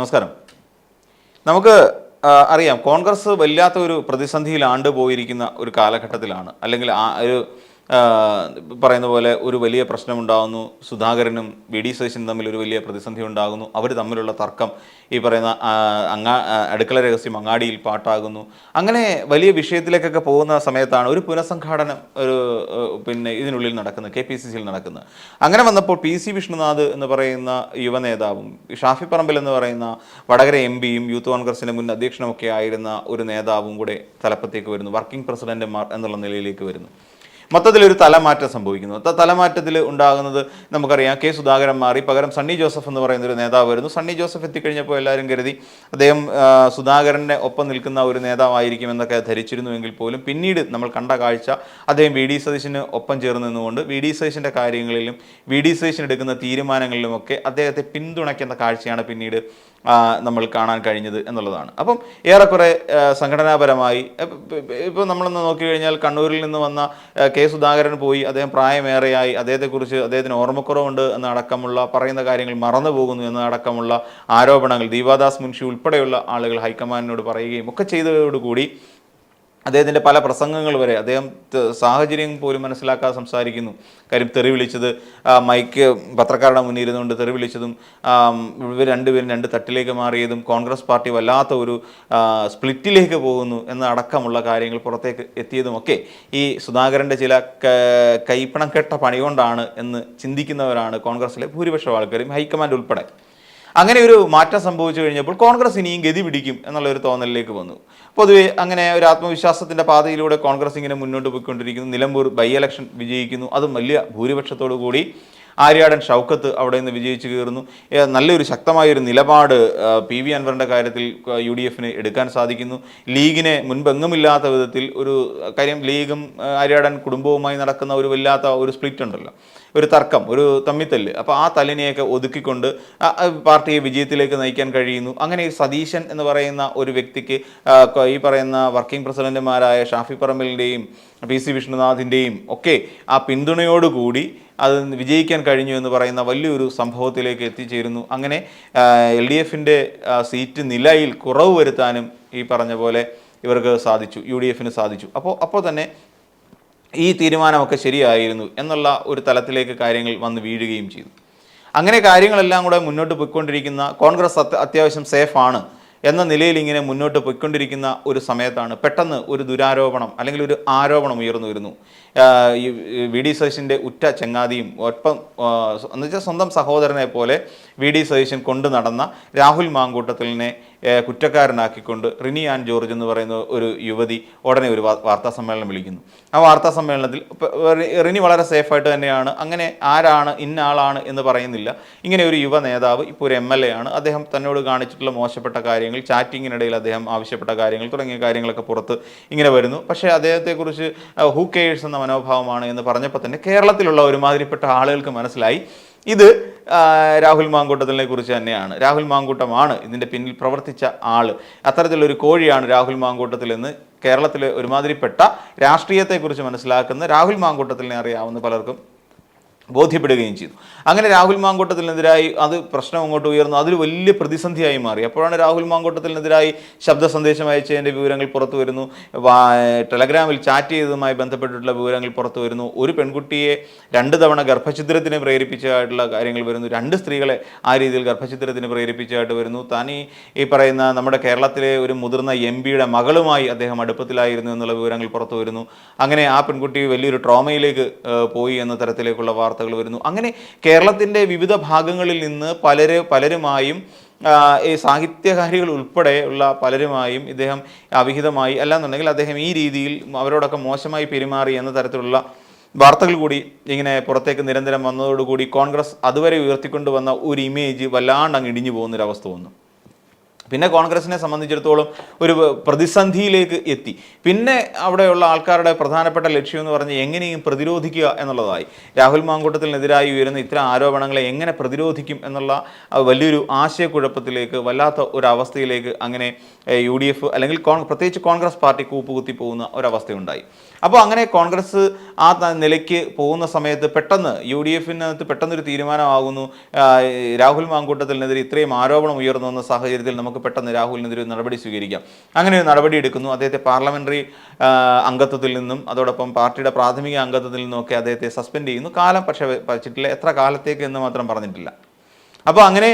നമസ്കാരം. നമുക്ക് അറിയാം കോൺഗ്രസ് വല്ലാത്ത ഒരു പ്രതിസന്ധിയിൽ ആണ്ടുപോയിരിക്കുന്ന ഒരു കാലഘട്ടത്തിലാണ്. അല്ലെങ്കിൽ ആ ഒരു പറയുന്ന പോലെ ഒരു വലിയ പ്രശ്നമുണ്ടാകുന്നു സുധാകരനും വി ഡി സതീശനും തമ്മിൽ ഒരു വലിയ പ്രതിസന്ധി ഉണ്ടാകുന്നു. അവർ തമ്മിലുള്ള തർക്കം ഈ പറയുന്ന അങ്ങാ അടുക്കള രഹസ്യം അങ്ങാടിയിൽ പാട്ടാകുന്നു. അങ്ങനെ വലിയ വിഷയത്തിലേക്കൊക്കെ പോകുന്ന സമയത്താണ് ഒരു പുനഃസംഘാടനം ഒരു പിന്നെ ഇതിനുള്ളിൽ നടക്കുന്നത് കെ പി സി സിയിൽ നടക്കുന്നത്. അങ്ങനെ വന്നപ്പോൾ പി സി വിഷ്ണുനാഥ് എന്ന് പറയുന്ന യുവ നേതാവും ഷാഫി പറമ്പിൽ എന്ന് പറയുന്ന വടകര എം പിയും യൂത്ത് കോൺഗ്രസിന്റെ മുൻ അധ്യക്ഷനുമൊക്കെ ആയിരുന്ന ഒരു നേതാവും കൂടെ തലപ്പത്തേക്ക് വരുന്നു. വർക്കിംഗ് പ്രസിഡന്റുമാർ എന്നുള്ള നിലയിലേക്ക് വരുന്നു. മൊത്തത്തിലൊരു തലമാറ്റം സംഭവിക്കുന്നു. തലമാറ്റത്തിൽ ഉണ്ടാകുന്നത് നമുക്കറിയാം. കെ സുധാകരൻ മാറി. പകരം സണ്ണി ജോസഫ് എന്ന് പറയുന്ന ഒരു നേതാവ് വരുന്നു. സണ്ണി ജോസഫ് എത്തിക്കഴിഞ്ഞപ്പോൾ എല്ലാവരും കരുതി അദ്ദേഹം സുധാകരന്റെ ഒപ്പം നിൽക്കുന്ന ഒരു നേതാവായിരിക്കും എന്നൊക്കെ ധരിച്ചിരുന്നുവെങ്കിൽ പോലും പിന്നീട് നമ്മൾ കണ്ട കാഴ്ച അദ്ദേഹം വി ഡി സതീശന് ഒപ്പം ചേർന്ന് നിന്നുകൊണ്ട് വി ഡി സതീശന്റെ കാര്യങ്ങളിലും വി ഡി സതീശൻ എടുക്കുന്ന തീരുമാനങ്ങളിലുമൊക്കെ അദ്ദേഹത്തെ പിന്തുണയ്ക്കുന്ന കാഴ്ചയാണ് പിന്നീട് നമ്മൾ കാണാൻ കഴിഞ്ഞത് എന്നുള്ളതാണ്. അപ്പം ഏറെക്കുറെ സംഘടനാപരമായി ഇപ്പോൾ നമ്മളൊന്ന് നോക്കിക്കഴിഞ്ഞാൽ കണ്ണൂരിൽ നിന്ന് വന്ന ആ, കെ സുധാകരൻ പോയി അദ്ദേഹം പ്രായമേറെയായി അദ്ദേഹത്തെക്കുറിച്ച് അദ്ദേഹത്തിന് ഓർമ്മക്കുറവുണ്ട് എന്നടക്കമുള്ള പറയുന്ന കാര്യങ്ങൾ മറന്നു പോകുന്നു എന്നടക്കമുള്ള ആരോപണങ്ങൾ ദീപാദാസ് മുൻഷി ഉൾപ്പെടെയുള്ള ആളുകൾ ഹൈക്കമാൻഡിനോട് പറയുകയും ഒക്കെ ചെയ്തതോടുകൂടി അദ്ദേഹത്തിന്റെ പല പ്രസംഗങ്ങൾ വരെ അദ്ദേഹം സാഹചര്യം പോലും മനസ്സിലാക്കാതെ സംസാരിക്കുന്നു. കാര്യം തെറി വിളിച്ചത് മൈക്ക് പത്രക്കാരുടെ മുന്നിൽ ഇരുന്നുകൊണ്ട് തെറി വിളിച്ചതും ഇവർ രണ്ടുപേരും രണ്ട് തട്ടിലേക്ക് മാറിയതും കോൺഗ്രസ് പാർട്ടി വല്ലാത്ത ഒരു സ്പ്ലിറ്റിലേക്ക് പോകുന്നു എന്ന അടക്കമുള്ള കാര്യങ്ങൾ പുറത്തേക്ക് എത്തിയതുമൊക്കെ ഈ സുധാകരന്റെ ചില കൈപ്പണം കെട്ട പണി കൊണ്ടാണ് എന്ന് ചിന്തിക്കുന്നവരാണ് കോൺഗ്രസിലെ ഭൂരിപക്ഷം ആൾക്കാരും ഹൈക്കമാൻഡ് ഉൾപ്പെടെ. അങ്ങനെ ഒരു മാറ്റം സംഭവിച്ചു കഴിഞ്ഞപ്പോൾ കോൺഗ്രസ് ഇനിയും ഗതി പിടിക്കും എന്നുള്ള ഒരു തോന്നലിലേക്ക് വന്നു. പൊതുവെ അങ്ങനെ ഒരു ആത്മവിശ്വാസത്തിന്റെ പാതയിലൂടെ കോൺഗ്രസ് ഇങ്ങനെ മുന്നോട്ട് പോയിക്കൊണ്ടിരിക്കുന്നു. നിലമ്പൂർ ബൈ ഇലക്ഷൻ വിജയിക്കുന്നു. അതും വലിയ ഭൂരിപക്ഷത്തോടു കൂടി ആര്യാടൻ ഷൗക്കത്ത് അവിടെ നിന്ന് വിജയിച്ചു കയറുന്നു. നല്ലൊരു ശക്തമായൊരു നിലപാട് പി വി അൻവറിന്റെ കാര്യത്തിൽ യു ഡി എഫിന് എടുക്കാൻ സാധിക്കുന്നു. ലീഗിനെ മുൻപെങ്ങുമില്ലാത്ത വിധത്തിൽ ഒരു കാര്യം ലീഗും ആര്യാടൻ കുടുംബവുമായി നടക്കുന്ന ഒരു വല്ലാത്ത ഒരു സ്പ്ലിറ്റ് ഉണ്ടല്ലോ. ഒരു തർക്കം ഒരു തമ്മിത്തല്ല്. അപ്പോൾ ആ തല്ലിനെയൊക്കെ ഒതുക്കിക്കൊണ്ട് പാർട്ടിയെ വിജയത്തിലേക്ക് നയിക്കാൻ കഴിയുന്നു. അങ്ങനെ സതീശൻ എന്ന് പറയുന്ന ഒരു വ്യക്തിക്ക് ഈ പറയുന്ന വർക്കിംഗ് പ്രസിഡന്റുമാരായ ഷാഫി പറമ്പലിന്റെയും പി സി വിഷ്ണുനാഥിന്റെയും ഒക്കെ ആ പിന്തുണയോടുകൂടി അത് വിജയിക്കാൻ കഴിഞ്ഞു എന്ന് പറയുന്ന വലിയൊരു സംഭവത്തിലേക്ക് എത്തിച്ചേരുന്നു. അങ്ങനെ എൽ ഡി എഫിന്റെ സീറ്റ് നിലയിൽ കുറവ് വരുത്താനും ഈ പറഞ്ഞ പോലെ ഇവർക്ക് സാധിച്ചു യു ഡി എഫിന് സാധിച്ചു. അപ്പോൾ അപ്പോൾ തന്നെ ഈ തീരുമാനമൊക്കെ ശരിയായിരുന്നു എന്നുള്ള ഒരു തലത്തിലേക്ക് കാര്യങ്ങൾ വന്ന് വീഴുകയും ചെയ്തു. അങ്ങനെ കാര്യങ്ങളെല്ലാം കൂടെ മുന്നോട്ട് പോയിക്കൊണ്ടിരിക്കുന്ന കോൺഗ്രസ് അത്യ- അത്യാവശ്യം സേഫാണ് എന്ന നിലയിൽ ഇങ്ങനെ മുന്നോട്ട് പോയിക്കൊണ്ടിരിക്കുന്ന ഒരു സമയത്താണ് പെട്ടെന്ന് ഒരു ദുരാരോപണം അല്ലെങ്കിൽ ഒരു ആരോപണം ഉയർന്നു വരുന്നു. ഈ വി ഡി സതീശന്റെ ഉറ്റ ചങ്ങാതിയും ഒപ്പം എന്നുവെച്ചാൽ എന്ന് സ്വന്തം സഹോദരനെ പോലെ വി ഡി സതീശൻ കൊണ്ടു നടന്ന രാഹുൽ മാങ്കൂട്ടത്തിലിനെ കുറ്റക്കാരനാക്കിക്കൊണ്ട് റിനി ആൻ ജോർജ് എന്ന് പറയുന്ന ഒരു യുവതി ഉടനെ ഒരു വാർത്താ സമ്മേളനം വിളിക്കുന്നു. ആ വാർത്താ സമ്മേളനത്തിൽ റിനി വളരെ സേഫായിട്ട് തന്നെയാണ്. അങ്ങനെ ആരാണ് ഇന്ന ആളാണ് എന്ന് പറയുന്നില്ല. ഇങ്ങനെ ഒരു യുവ നേതാവ് ഇപ്പോൾ ഒരു എം എൽ എ ആണ്. അദ്ദേഹം തന്നോട് കാണിച്ചിട്ടുള്ള മോശപ്പെട്ട കാര്യങ്ങൾ ചാറ്റിങ്ങിനിടയിൽ അദ്ദേഹം ആവശ്യപ്പെട്ട കാര്യങ്ങൾ തുടങ്ങിയ കാര്യങ്ങളൊക്കെ പുറത്ത് ഇങ്ങനെ വരുന്നു. പക്ഷേ അദ്ദേഹത്തെക്കുറിച്ച് ഹൂ കെയേഴ്സ് എന്ന മനോഭാവമാണ് എന്ന് പറഞ്ഞപ്പോൾ തന്നെ കേരളത്തിലുള്ള ഒരുമാതിരിപ്പെട്ട ആളുകൾക്ക് മനസ്സിലായി. ഇത് രാഹുൽ മാങ്കൂട്ടത്തിനെ കുറിച്ച് തന്നെയാണ്. രാഹുൽ മാങ്കൂട്ടമാണ് ഇതിന്റെ പിന്നിൽ പ്രവർത്തിച്ച ആൾ അത്തരത്തിലൊരു കോഴിയാണ് രാഹുൽ മാങ്കൂട്ടത്തിൽ എന്ന് കേരളത്തിലെ ഒരുമാതിരിപ്പെട്ട രാഷ്ട്രീയത്തെക്കുറിച്ച് മനസ്സിലാക്കുന്ന രാഹുൽ മാങ്കൂട്ടത്തിനെ അറിയാവുന്ന പലർക്കും ബോധ്യപ്പെടുകയും ചെയ്തു. അങ്ങനെ രാഹുൽ മാങ്കോട്ടത്തിനെതിരായി അത് പ്രശ്നം അങ്ങോട്ട് ഉയർന്നു. അതൊരു വലിയ പ്രതിസന്ധിയായി മാറി. അപ്പോഴാണ് രാഹുൽ മാങ്കോട്ടത്തിനെതിരായി ശബ്ദ സന്ദേശം അയച്ചതിന്റെ വിവരങ്ങൾ പുറത്തു വരുന്നു. ടെലഗ്രാമിൽ ചാറ്റ് ചെയ്തതുമായി ബന്ധപ്പെട്ടിട്ടുള്ള വിവരങ്ങൾ പുറത്തു വരുന്നു. ഒരു പെൺകുട്ടിയെ രണ്ട് തവണ ഗർഭഛിദ്രത്തിന് പ്രേരിപ്പിച്ചതായിട്ടുള്ള കാര്യങ്ങൾ വരുന്നു. രണ്ട് സ്ത്രീകളെ ആ രീതിയിൽ ഗർഭഛിദ്രത്തിന് പ്രേരിപ്പിച്ചതായിട്ട് വരുന്നു. താൻ ഈ പറയുന്ന നമ്മുടെ കേരളത്തിലെ ഒരു മുതിർന്ന എം പിയുടെ മകളുമായി അദ്ദേഹം അടുപ്പത്തിലായിരുന്നു എന്നുള്ള വിവരങ്ങൾ പുറത്തു വരുന്നു. അങ്ങനെ ആ പെൺകുട്ടി വലിയൊരു ട്രോമയിലേക്ക് പോയി എന്ന തരത്തിലേക്കുള്ള വാർത്തകൾ വരുന്നു. അങ്ങനെ കേരളത്തിന്റെ വിവിധ ഭാഗങ്ങളിൽ നിന്ന് പലര് പലരുമായും ഈ സാഹിത്യകാരികൾ ഉൾപ്പെടെ ഉള്ള പലരുമായും ഇദ്ദേഹം അവിഹിതമായി. അല്ലാന്നുണ്ടെങ്കിൽ അദ്ദേഹം ഈ രീതിയിൽ അവരോടൊക്കെ മോശമായി പെരുമാറി എന്ന തരത്തിലുള്ള വാർത്തകൾ കൂടി ഇങ്ങനെ പുറത്തേക്ക് നിരന്തരം വന്നതോടുകൂടി കോൺഗ്രസ് അതുവരെ ഉയർത്തിക്കൊണ്ടുവന്ന ഒരു ഇമേജ് വല്ലാണ്ട് അങ്ങ് ഇടിഞ്ഞു പോകുന്നൊരവസ്ഥ വന്നു. പിന്നെ കോൺഗ്രസിനെ സംബന്ധിച്ചിടത്തോളം ഒരു പ്രതിസന്ധിയിലേക്ക് എത്തി. പിന്നെ അവിടെയുള്ള ആൾക്കാരുടെ പ്രധാനപ്പെട്ട ലക്ഷ്യം എന്ന് പറഞ്ഞ് എങ്ങനെയും പ്രതിരോധിക്കുക എന്നുള്ളതായി. രാഹുൽ മാങ്കൂട്ടത്തിനെതിരായി ഉയരുന്ന ഇത്തരം ആരോപണങ്ങളെ എങ്ങനെ പ്രതിരോധിക്കും എന്നുള്ള വലിയൊരു ആശയക്കുഴപ്പത്തിലേക്ക് വല്ലാത്ത ഒരു അവസ്ഥയിലേക്ക് അങ്ങനെ യു ഡി എഫ് അല്ലെങ്കിൽ പ്രത്യേകിച്ച് കോൺഗ്രസ് പാർട്ടി കൂപ്പുകുത്തി പോകുന്ന ഒരവസ്ഥയുണ്ടായി. അപ്പോൾ അങ്ങനെ കോൺഗ്രസ് ആ നിലയ്ക്ക് പോകുന്ന സമയത്ത് പെട്ടെന്ന് യു ഡി എഫിനകത്ത് പെട്ടെന്നൊരു തീരുമാനമാകുന്നു. രാഹുൽ മാങ്കൂട്ടത്തിനെതിരെ ഇത്രയും ആരോപണം ഉയർന്നു വന്ന സാഹചര്യത്തിൽ നമുക്ക് പെട്ടെന്ന് രാഹുലിനെതിരെ നടപടി സ്വീകരിക്കാം. അങ്ങനെ ഒരു നടപടി എടുക്കുന്നു. അദ്ദേഹത്തെ പാർലമെന്ററി അംഗത്വത്തിൽ നിന്നും അതോടൊപ്പം പാർട്ടിയുടെ പ്രാഥമിക അംഗത്വത്തിൽ നിന്നുമൊക്കെ അദ്ദേഹത്തെ സസ്പെൻഡ് ചെയ്യുന്നു. കാലം പക്ഷേ വച്ചിട്ടില്ല. എത്ര കാലത്തേക്ക് എന്ന് മാത്രം പറഞ്ഞിട്ടില്ല. അപ്പോൾ അങ്ങനെ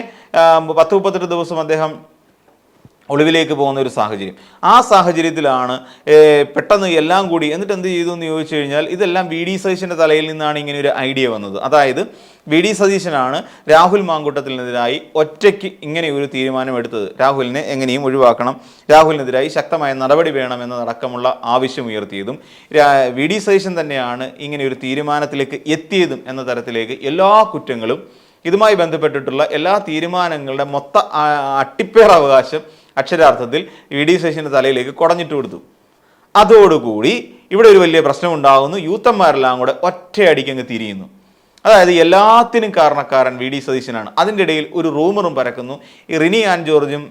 പത്ത് മുപ്പത്തെട്ട് ദിവസം അദ്ദേഹം ഒളിവിലേക്ക് പോകുന്ന ഒരു സാഹചര്യം. ആ സാഹചര്യത്തിലാണ് പെട്ടെന്ന് എല്ലാം കൂടി എന്നിട്ട് എന്ത് ചെയ്തു എന്ന് ചോദിച്ചു കഴിഞ്ഞാൽ ഇതെല്ലാം വി ഡി സതീശന്റെ തലയിൽ നിന്നാണ് ഇങ്ങനെ ഒരു ഐഡിയ വന്നത്. അതായത് വി ഡി സതീശനാണ് രാഹുൽ മാങ്കൂട്ടത്തിനെതിരായി ഒറ്റയ്ക്ക് ഇങ്ങനെ ഒരു തീരുമാനമെടുത്തത്. രാഹുലിനെ എങ്ങനെയും ഒഴിവാക്കണം. രാഹുലിനെതിരായി ശക്തമായ നടപടി വേണമെന്നതടക്കമുള്ള ആവശ്യം ഉയർത്തിയതും രാ- വി ഡി സതീശൻ തന്നെയാണ് ഇങ്ങനെ ഒരു തീരുമാനത്തിലേക്ക് എത്തിയതും എന്ന തരത്തിലേക്ക് എല്ലാ കുറ്റങ്ങളും ഇതുമായി ബന്ധപ്പെട്ടിട്ടുള്ള എല്ലാ തീരുമാനങ്ങളുടെ മൊത്ത അട്ടിപ്പേർ അവകാശം അക്ഷരാർത്ഥത്തിൽ ഇ ഡി ശശിന്റെ തലയിലേക്ക് കുടഞ്ഞിട്ട് കൊടുത്തു. അതോടുകൂടി ഇവിടെ ഒരു വലിയ പ്രശ്നം ഉണ്ടാകുന്നു. യൂത്തന്മാരെല്ലാം കൂടെ ഒറ്റയടിക്ക് അങ്ങ് തിരിയുന്നു. അതായത് എല്ലാത്തിനും കാരണക്കാരൻ വി ഡി സതീശനാണ്. അതിന്റെ ഇടയിൽ ഒരു റൂമറും പരക്കുന്നു. ഈ റിനി ആൻഡ് ജോർജും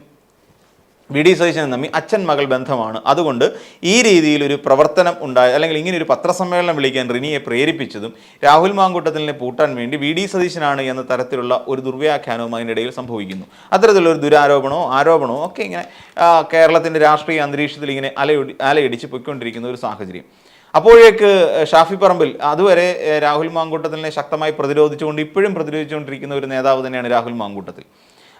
വി ഡി സതീശനും തമ്മിൽ അച്ഛൻ മകൾ ബന്ധമാണ്. അതുകൊണ്ട് ഈ രീതിയിൽ ഒരു പ്രവർത്തനം ഉണ്ടായ അല്ലെങ്കിൽ ഇങ്ങനെ ഒരു പത്രസമ്മേളനം വിളിക്കാൻ റിനിയെ പ്രേരിപ്പിച്ചതും രാഹുൽ മാങ്കൂട്ടത്തിനെ പൂട്ടാൻ വേണ്ടി വി ഡി സതീശനാണ് എന്ന തരത്തിലുള്ള ഒരു ദുർവ്യാഖ്യാനവും അതിനിടയിൽ സംഭവിക്കുന്നു. ഒരു ദുരാരോപണമോ ആരോപണമോ ഒക്കെ ഇങ്ങനെ കേരളത്തിന്റെ രാഷ്ട്രീയ അന്തരീക്ഷത്തിൽ ഇങ്ങനെ അലയൊടി അലയടിച്ച് പൊയ്ക്കൊണ്ടിരിക്കുന്ന ഒരു സാഹചര്യം. അപ്പോഴേക്ക് ഷാഫി പറമ്പിൽ അതുവരെ രാഹുൽ മാങ്കൂട്ടത്തിനെ ശക്തമായി പ്രതിരോധിച്ചുകൊണ്ട് ഇപ്പോഴും പ്രതിരോധിച്ചുകൊണ്ടിരിക്കുന്ന ഒരു നേതാവ് തന്നെയാണ് രാഹുൽ മാങ്കൂട്ടത്തിൽ.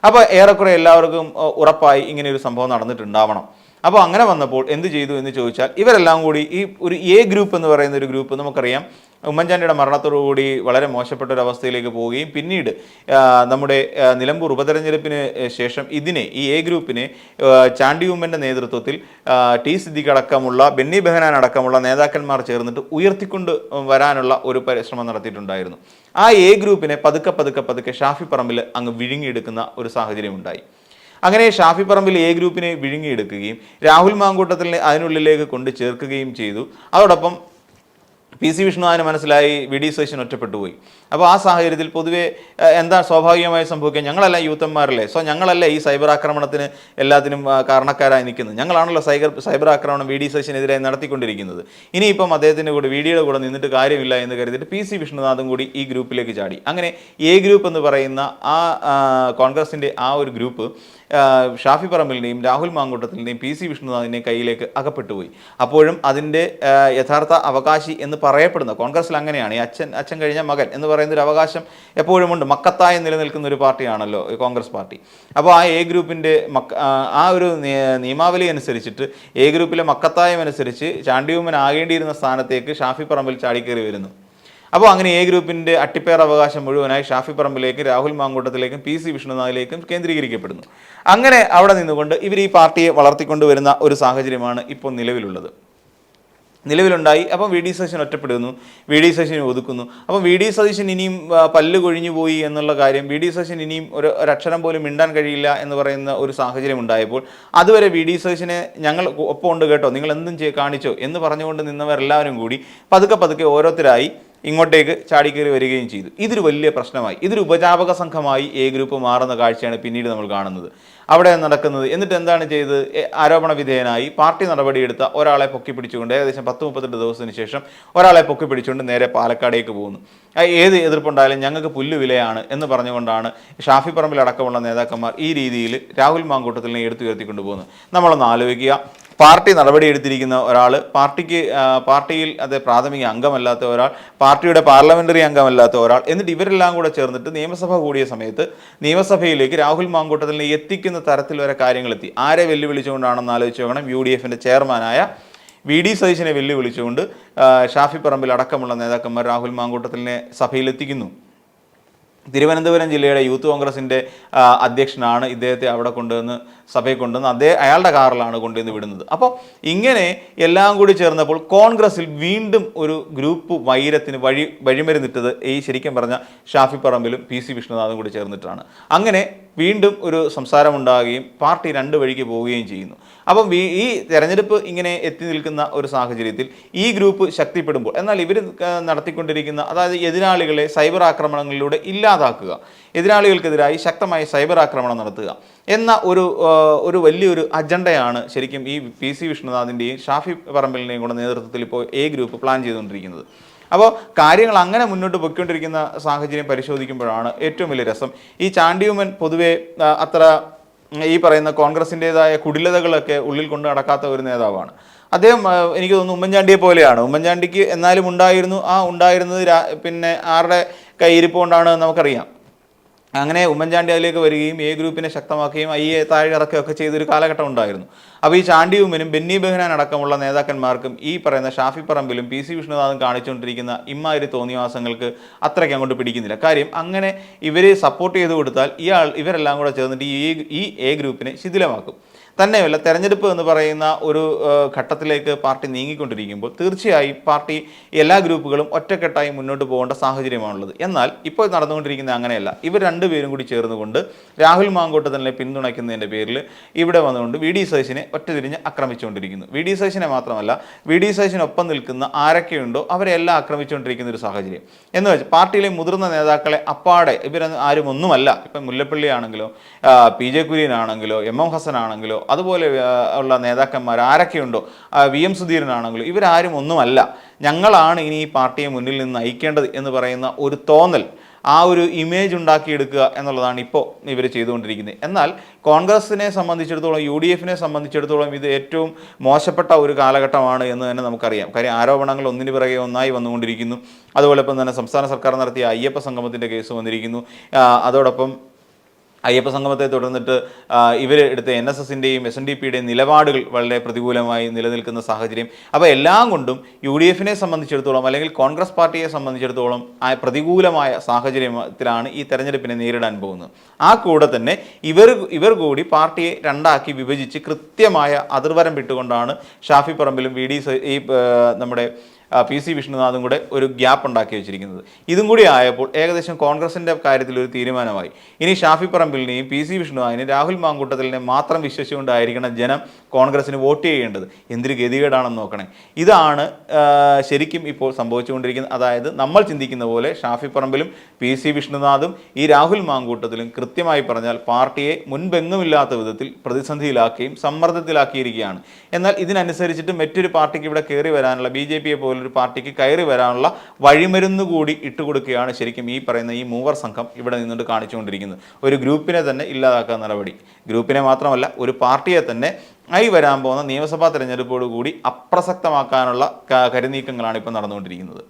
അപ്പോൾ ഏറെക്കുറെ എല്ലാവർക്കും ഉറപ്പായി ഇങ്ങനെ ഒരു സംഭവം നടന്നിട്ടുണ്ടാവണം. അപ്പോൾ അങ്ങനെ വന്നപ്പോൾ എന്ത് ചെയ്തു എന്ന് ചോദിച്ചാൽ ഇവരെല്ലാം കൂടി ഈ ഒരു എ ഗ്രൂപ്പ് എന്ന് പറയുന്ന ഒരു ഗ്രൂപ്പ് നമുക്കറിയാം. ഉമ്മൻചാണ്ടിയുടെ മരണത്തോടുകൂടി വളരെ മോശപ്പെട്ട ഒരു അവസ്ഥയിലേക്ക് പോവുകയും പിന്നീട് നമ്മുടെ നിലമ്പൂർ ഉപതെരഞ്ഞെടുപ്പിന് ശേഷം ഇതിനെ ഈ എ ഗ്രൂപ്പിനെ ചാണ്ടി ഉമ്മന്റെ നേതൃത്വത്തിൽ ടി സിദ്ദിഖ് അടക്കമുള്ള ബെന്നി ബെഹനാൻ അടക്കമുള്ള നേതാക്കന്മാർ ചേർന്നിട്ട് ഉയർത്തിക്കൊണ്ട് വരാനുള്ള ഒരു പരിശ്രമം നടത്തിയിട്ടുണ്ടായിരുന്നു. ആ എ ഗ്രൂപ്പിനെ പതുക്കെ പതുക്കെ പതുക്കെ ഷാഫി പറമ്പിൽ അങ്ങ് വിഴുങ്ങിയെടുക്കുന്ന ഒരു സാഹചര്യം ഉണ്ടായി അങ്ങനെ ഷാഫി പറമ്പിൽ എ ഗ്രൂപ്പിനെ വിഴുങ്ങിയെടുക്കുകയും രാഹുൽ മാങ്കൂട്ടത്തിനെ അതിനുള്ളിലേക്ക് കൊണ്ട് ചേർക്കുകയും ചെയ്തു. അതോടൊപ്പം പി സി വിഷ്ണുനാഥന് മനസ്സിലായി വി ഡി സതീശൻ ഒറ്റപ്പെട്ടു പോയി. അപ്പോൾ ആ സാഹചര്യത്തിൽ പൊതുവെ എന്താ സ്വാഭാവികമായി സംഭവിക്കുക? ഞങ്ങളല്ല യൂത്തന്മാരല്ലേ? സോ ഞങ്ങളല്ലേ ഈ സൈബർ ആക്രമണത്തിന് എല്ലാത്തിനും കാരണക്കാരായി നിൽക്കുന്നത്? ഞങ്ങളാണല്ലോ സൈബർ സൈബർ ആക്രമണം വി ഡി സതീശനെതിരെ നടത്തിക്കൊണ്ടിരിക്കുന്നത്. ഇനിയിപ്പം അദ്ദേഹത്തിന്റെ കൂടെ വി ഡിയുടെ കൂടെ നിന്നിട്ട് കാര്യമില്ല എന്ന് കരുതിയിട്ട് പി സി വിഷ്ണുനാഥും കൂടി ഈ ഗ്രൂപ്പിലേക്ക് ചാടി. അങ്ങനെ എ ഗ്രൂപ്പ് എന്ന് പറയുന്ന ആ കോൺഗ്രസിന്റെ ആ ഒരു ഗ്രൂപ്പ് ഷാഫി പറമ്പലിന്റെയും രാഹുൽ മാങ്കൂട്ടത്തിന്റെയും പി സി വിഷ്ണുനാഥിന്റെയും കയ്യിലേക്ക് അകപ്പെട്ടുപോയി. അപ്പോഴും അതിന്റെ യഥാർത്ഥ അവകാശി എന്ന് പറയപ്പെടുന്ന കോൺഗ്രസ്സിൽ അങ്ങനെയാണ് ഈ അച്ഛൻ അച്ഛൻ കഴിഞ്ഞ മകൻ എന്ന് പറയുന്ന ഒരു അവകാശം എപ്പോഴും ഉണ്ട് മക്കത്തായി നിലനിൽക്കുന്ന ഒരു പാർട്ടിയാണല്ലോ കോൺഗ്രസ് പാർട്ടി. അപ്പോൾ ആ എ ഗ്രൂപ്പിന്റെ മക്ക ആ, ഒരു നിയ- നിയമാവലി അനുസരിച്ചിട്ട് എ ഗ്രൂപ്പിലെ മക്കത്തായം അനുസരിച്ച് ചാണ്ടിയൂമൻ ആകേണ്ടിയിരുന്ന സ്ഥാനത്തേക്ക് ഷാഫി പറമ്പിൽ ചാടിക്കേറി വരുന്നു. അപ്പോൾ അങ്ങനെ എ ഗ്രൂപ്പിന്റെ അട്ടിപ്പേർ അവകാശം മുഴുവനായി ഷാഫി പറമ്പിലേക്കും രാഹുൽ മാങ്കൂട്ടത്തിലേക്കും പി സി വിഷ്ണുനാഥിലേക്കും കേന്ദ്രീകരിക്കപ്പെടുന്നു. അങ്ങനെ അവിടെ നിന്നുകൊണ്ട് ഇവർ ഈ പാർട്ടിയെ വളർത്തിക്കൊണ്ടുവരുന്ന ഒരു സാഹചര്യമാണ് ഇപ്പോൾ നിലവിലുള്ളത്. നിലവിലുണ്ടായി. അപ്പം വി ഡി സതീശൻ ഒറ്റപ്പെടുന്നു. വി ഡി സതീശൻ ഒതുക്കുന്നു. അപ്പം വി ഡി സതീശൻ ഇനിയും പല്ല് കൊഴിഞ്ഞു പോയി എന്നുള്ള കാര്യം വി ഡി സതീശൻ ഇനിയും ഒരു ഒരക്ഷരം പോലും മിണ്ടാൻ കഴിയില്ല എന്ന് പറയുന്ന ഒരു സാഹചര്യം ഉണ്ടായപ്പോൾ അതുവരെ വി ഡി സതീശനെ ഞങ്ങൾ ഒപ്പമുണ്ട് കേട്ടോ. നിങ്ങൾ എന്തും കാണിച്ചോ എന്ന് പറഞ്ഞുകൊണ്ട് നിന്നവരെല്ലാവരും കൂടി പതുക്കെ പതുക്കെ ഓരോരുത്തരായി ഇങ്ങോട്ടേക്ക് ചാടിക്കയറി വരികയും ചെയ്തു. ഇതൊരു വലിയ പ്രശ്നമായി. ഇതൊരു ഉപജാപക സംഘമായി എ ഗ്രൂപ്പ് മാറുന്ന കാഴ്ചയാണ് പിന്നീട് നമ്മൾ കാണുന്നത്. അവിടെ നടക്കുന്നത് എന്നിട്ട് എന്താണ് ചെയ്തത്? ആരോപണ വിധേയനായി പാർട്ടി നടപടിയെടുത്ത ഒരാളെ പൊക്കി പിടിച്ചുകൊണ്ട് ഏകദേശം പത്ത് മുപ്പത്തെട്ട് ദിവസത്തിന് ശേഷം ഒരാളെ പൊക്കി പിടിച്ചുകൊണ്ട് നേരെ പാലക്കാടേക്ക് പോകുന്നു. ഏത് എതിർപ്പുണ്ടായാലും ഞങ്ങൾക്ക് പുല്ലുവിലയാണ് എന്ന് പറഞ്ഞുകൊണ്ടാണ് ഷാഫി പറമ്പിൽ അടക്കമുള്ള നേതാക്കന്മാർ ഈ രീതിയിൽ രാഹുൽ മാങ്കൂട്ടത്തിനെ എടുത്തുയർത്തിക്കൊണ്ട് പോകുന്നത്. നമ്മളൊന്ന് ആലോചിക്കുക. പാർട്ടി നടപടിയെടുത്തിരിക്കുന്ന ഒരാൾ പാർട്ടിക്ക് പാർട്ടിയിൽ അത് പ്രാഥമിക അംഗമല്ലാത്ത ഒരാൾ പാർട്ടിയുടെ പാർലമെന്ററി അംഗമല്ലാത്ത ഒരാൾ എന്നിട്ട് ഇവരെല്ലാം കൂടെ ചേർന്നിട്ട് നിയമസഭ കൂടിയ സമയത്ത് നിയമസഭയിലേക്ക് രാഹുൽ മാങ്കൂട്ടത്തിനെ എത്തിക്കുന്ന തരത്തിൽ വരെ കാര്യങ്ങളെത്തി ആരെ വെല്ലുവിളിച്ചുകൊണ്ടാണെന്ന് ആലോചിച്ച് നോക്കണം. യു ഡി എഫിന്റെ ചെയർമാനായ വി ഡി സതീശിനെ വെല്ലുവിളിച്ചുകൊണ്ട് ഷാഫി പറമ്പിൽ അടക്കമുള്ള നേതാക്കന്മാർ രാഹുൽ മാങ്കൂട്ടത്തിനെ സഭയിലെത്തിക്കുന്നു തിരുവനന്തപുരം ജില്ലയുടെ യൂത്ത് കോൺഗ്രസിന്റെ അധ്യക്ഷനാണ് ഇദ്ദേഹത്തെ അവിടെ കൊണ്ടുവന്ന് സഭയിൽ കൊണ്ടുവന്ന് അതേ അയാളുടെ കാറിലാണ് കൊണ്ടുവന്ന് വിടുന്നത്. അപ്പോൾ ഇങ്ങനെ എല്ലാം കൂടി ചേർന്നപ്പോൾ കോൺഗ്രസിൽ വീണ്ടും ഒരു ഗ്രൂപ്പ് വൈരത്തിന് വഴി വഴിമരുന്നിട്ടത് ഈ ശരിക്കും പറഞ്ഞ ഷാഫി പറമ്പിലും പി സി വിഷ്ണുനാഥും കൂടി ചേർന്നിട്ടാണ്. അങ്ങനെ വീണ്ടും ഒരു സംസാരമുണ്ടാകുകയും പാർട്ടി രണ്ട് വഴിക്ക് പോവുകയും ചെയ്യുന്നു. അപ്പം ഈ- തെരഞ്ഞെടുപ്പ് ഇങ്ങനെ എത്തി നിൽക്കുന്ന ഒരു സാഹചര്യത്തിൽ ഈ ഗ്രൂപ്പ് ശക്തിപ്പെടുമ്പോൾ എന്നാൽ ഇവർ നടത്തിക്കൊണ്ടിരിക്കുന്ന അതായത് എതിരാളികളെ സൈബർ ആക്രമണങ്ങളിലൂടെ ഇല്ലാതാക്കുക എതിരാളികൾക്കെതിരായി ശക്തമായ സൈബർ ആക്രമണം നടത്തുക എന്ന ഒരു ഒരു വലിയൊരു അജണ്ടയാണ് ശരിക്കും ഈ പി സി വിഷ്ണുനാഥിന്റെയും ഷാഫി പറമ്പലിന്റെയും കൂടെ നേതൃത്വത്തിൽ ഇപ്പോൾ എ ഗ്രൂപ്പ് പ്ലാൻ ചെയ്തുകൊണ്ടിരിക്കുന്നത്. അപ്പോൾ കാര്യങ്ങൾ അങ്ങനെ മുന്നോട്ട് പൊയ്ക്കൊണ്ടിരിക്കുന്ന സാഹചര്യം പരിശോധിക്കുമ്പോഴാണ് ഏറ്റവും വലിയ രസം. ഈ ചാണ്ടിയുമൻ പൊതുവേ അത്ര ഈ പറയുന്ന കോൺഗ്രസിന്റെതായ കുടിലതകളൊക്കെ ഉള്ളിൽ കൊണ്ട് നടക്കാത്ത ഒരു നേതാവാണ്. അദ്ദേഹം എനിക്ക് തോന്നുന്നു ഉമ്മൻചാണ്ടിയെ പോലെയാണ്. ഉമ്മൻചാണ്ടിക്ക് എന്നാലും ഉണ്ടായിരുന്നു. ആ ഉണ്ടായിരുന്നത് പിന്നെ ആരുടെ കൈയിരിപ്പ് കൊണ്ടാണ് നമുക്കറിയാം. അങ്ങനെ ഉമ്മൻചാണ്ടി അതിലേക്ക് വരികയും എ ഗ്രൂപ്പിനെ ശക്തമാക്കുകയും ഐ എ താഴെ ഇറക്കുകയൊക്കെ ചെയ്തൊരു കാലഘട്ടം ഉണ്ടായിരുന്നു. അപ്പോൾ ഈ ചാണ്ടി ഉമ്മനും ബെന്നി ബെഹനാൻ അടക്കമുള്ള നേതാക്കന്മാർക്കും ഈ പറയുന്ന ഷാഫി പറമ്പിലും പി സി വിഷ്ണുനാഥും കാണിച്ചുകൊണ്ടിരിക്കുന്ന ഇമ്മാതിരി തോന്നിവാസങ്ങൾക്ക് അത്രയ്ക്ക് അങ്ങോട്ട് പിടിക്കുന്നില്ല. കാര്യം അങ്ങനെ ഇവരെ സപ്പോർട്ട് ചെയ്ത് കൊടുത്താൽ ഇയാൾ ഇവരെല്ലാം കൂടെ ചേർന്നിട്ട് ഈ ഈ എ ഗ്രൂപ്പിനെ ശിഥിലമാക്കും. തന്നെയല്ല തെരഞ്ഞെടുപ്പ് എന്ന് പറയുന്ന ഒരു ഘട്ടത്തിലേക്ക് പാർട്ടി നീങ്ങിക്കൊണ്ടിരിക്കുമ്പോൾ തീർച്ചയായും പാർട്ടി എല്ലാ ഗ്രൂപ്പുകളും ഒറ്റക്കെട്ടായി മുന്നോട്ട് പോകേണ്ട സാഹചര്യമാണുള്ളത്. എന്നാൽ ഇപ്പോൾ നടന്നുകൊണ്ടിരിക്കുന്ന അങ്ങനെയല്ല. ഇവർ രണ്ടുപേരും കൂടി ചേർന്നുകൊണ്ട് രാഹുൽ മാങ്കോട്ട് തന്നെ പിന്തുണയ്ക്കുന്നതിന്റെ പേരിൽ ഇവിടെ വന്നുകൊണ്ട് വി ഡി സതീശിനെ ഒറ്റതിരിഞ്ഞ് ആക്രമിച്ചുകൊണ്ടിരിക്കുന്നു. വി ഡി സതീശിനെ മാത്രമല്ല വി ഡി ഒപ്പം നിൽക്കുന്ന ആരൊക്കെയുണ്ടോ അവരെല്ലാം ആക്രമിച്ചുകൊണ്ടിരിക്കുന്ന ഒരു സാഹചര്യം. എന്ന് വെച്ചാൽ പാർട്ടിയിലെ മുതിർന്ന നേതാക്കളെ അപ്പാടെ ഇവരൊന്നും ആരും ഒന്നുമല്ല. ഇപ്പം മുല്ലപ്പള്ളി ആണെങ്കിലോ പി ജെ കുര്യനാണെങ്കിലോ എം എം ഹസൻ ആണെങ്കിലോ അതുപോലെ ഉള്ള നേതാക്കന്മാർ ആരൊക്കെയുണ്ടോ വി എം സുധീരനാണെങ്കിലോ ഇവരാരും ഒന്നുമല്ല. ഞങ്ങളാണ് ഇനി ഈ പാർട്ടിയെ മുന്നിൽ നിന്ന് നയിക്കേണ്ടത് എന്ന് പറയുന്ന ഒരു തോന്നൽ ആ ഒരു ഇമേജ് ഉണ്ടാക്കിയെടുക്കുക എന്നുള്ളതാണ് ഇപ്പോൾ ഇവർ ചെയ്തുകൊണ്ടിരിക്കുന്നത്. എന്നാൽ കോൺഗ്രസിനെ സംബന്ധിച്ചിടത്തോളം യു ഡി എഫിനെ സംബന്ധിച്ചിടത്തോളം ഇത് ഏറ്റവും മോശപ്പെട്ട ഒരു കാലഘട്ടമാണ് എന്ന് തന്നെ നമുക്കറിയാം. കാര്യം ആരോപണങ്ങൾ ഒന്നിനു പിറകെ ഒന്നായി വന്നുകൊണ്ടിരിക്കുന്നു. അതുപോലെ ഇപ്പം തന്നെ സംസ്ഥാന സർക്കാർ നടത്തിയ അയ്യപ്പ സംഗമത്തിന്റെ കേസ് വന്നിരിക്കുന്നു. അതോടൊപ്പം അയ്യപ്പ സംഗമത്തെ തുടർന്നിട്ട് ഇവർ എടുത്ത എൻ എസ് എസിന്റെയും എസ് എൻ ഡി പിയുടെയും നിലപാടുകൾ വളരെ പ്രതികൂലമായി നിലനിൽക്കുന്ന സാഹചര്യം. അപ്പോൾ എല്ലാം കൊണ്ടും യു ഡി എഫിനെ സംബന്ധിച്ചിടത്തോളം അല്ലെങ്കിൽ കോൺഗ്രസ് പാർട്ടിയെ സംബന്ധിച്ചിടത്തോളം ആ പ്രതികൂലമായ സാഹചര്യത്തിലാണ് ഈ തെരഞ്ഞെടുപ്പിനെ നേരിടാൻ പോകുന്നത്. ആ കൂടെ തന്നെ ഇവർ ഇവർ കൂടി പാർട്ടിയെ രണ്ടാക്കി വിഭജിച്ച് കൃത്യമായ അതിർവരം വിട്ടുകൊണ്ടാണ് ഷാഫി പറമ്പിലും വി ഡി ഈ നമ്മുടെ പി സി വിഷ്ണുനാഥും കൂടെ ഒരു ഗ്യാപ്പ് ഉണ്ടാക്കി വെച്ചിരിക്കുന്നത്. ഇതും കൂടി ആയപ്പോൾ ഏകദേശം കോൺഗ്രസിന്റെ കാര്യത്തിൽ ഒരു തീരുമാനമായി. ഇനി ഷാഫി പറമ്പിലിനെയും പി സി വിഷ്ണുനാഥിനെയും രാഹുൽ മാങ്കൂട്ടത്തിലിനെ മാത്രം വിശ്വസിച്ചുകൊണ്ടായിരിക്കണം ജനം കോൺഗ്രസിന് വോട്ട് ചെയ്യേണ്ടത്. എന്തൊരു ഗതികേടാണെന്ന് നോക്കണേ. ഇതാണ് ശരിക്കും ഇപ്പോൾ സംഭവിച്ചുകൊണ്ടിരിക്കുന്നത് അതായത് നമ്മൾ ചിന്തിക്കുന്ന പോലെ ഷാഫി പറമ്പിലും പി സി വിഷ്ണുനാഥും ഈ രാഹുൽ മാങ്കൂട്ടത്തിലും കൃത്യമായി പറഞ്ഞാൽ പാർട്ടിയെ മുൻപെങ്ങുമില്ലാത്ത വിധത്തിൽ പ്രതിസന്ധിയിലാക്കുകയും സമ്മർദ്ദത്തിലാക്കിയിരിക്കുകയാണ്. എന്നാൽ ഇതിനനുസരിച്ചിട്ട് മറ്റൊരു പാർട്ടിക്ക് ഇവിടെ കയറി വരാനുള്ള ബി ജെ പിയെ പോലൊരു പാർട്ടിക്ക് കയറി വരാനുള്ള വഴിമരുന്ന് കൂടി ഇട്ടുകൊടുക്കുകയാണ് ശരിക്കും ഈ പറയുന്ന ഈ മൂവർ സംഘം ഇവിടെ നിന്നുകൊണ്ട് കാണിച്ചുകൊണ്ടിരിക്കുന്നത്. ഒരു ഗ്രൂപ്പിനെ തന്നെ ഇല്ലാതാക്കാൻ നടപടി. ഗ്രൂപ്പിനെ മാത്രമല്ല ഒരു പാർട്ടിയെ തന്നെ ആയി വരാൻ പോകുന്ന നിയമസഭാ തെരഞ്ഞെടുപ്പോടുകൂടി അപ്രസക്തമാക്കാനുള്ള കരുനീക്കങ്ങളാണ് ഇപ്പോൾ നടന്നുകൊണ്ടിരിക്കുന്നത്.